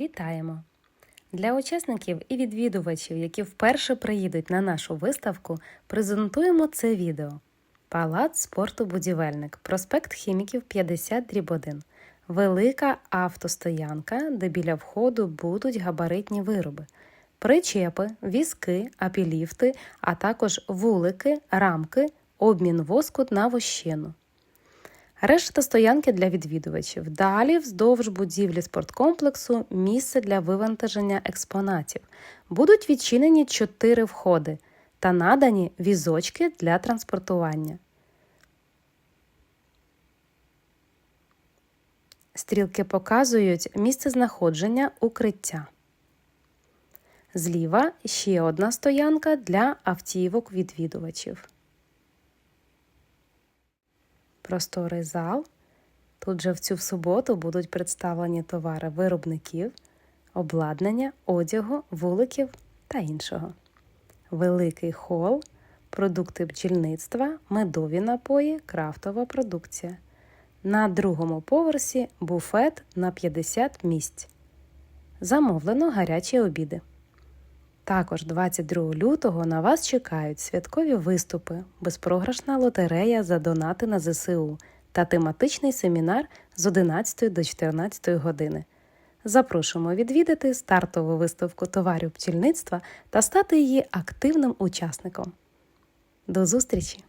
Вітаємо! Для учасників і відвідувачів, які вперше приїдуть на нашу виставку, презентуємо це відео. Палац спорту Будівельник, проспект Хіміків 50 дріб 1. Велика автостоянка, де біля входу будуть габаритні вироби, причепи, візки, апіліфти, а також вулики, рамки, обмін воску на вощину. Решта стоянки для відвідувачів. Далі, вздовж будівлі спорткомплексу, місце для вивантаження експонатів. Будуть відчинені чотири входи та надані візочки для транспортування. Стрілки показують місце знаходження укриття. Зліва ще одна стоянка для автівок відвідувачів. Просторий зал. Тут же в цю суботу будуть представлені товари виробників, обладнання, одягу, вуликів та іншого. Великий хол, продукти бджільництва, медові напої, крафтова продукція. На другому поверсі буфет на 50 місць. Замовлено гарячі обіди. Також 22 лютого на вас чекають святкові виступи, безпрограшна лотерея за донати на ЗСУ та тематичний семінар з 11 до 14 години. Запрошуємо відвідати стартову виставку товарів пчільництва та стати її активним учасником. До зустрічі!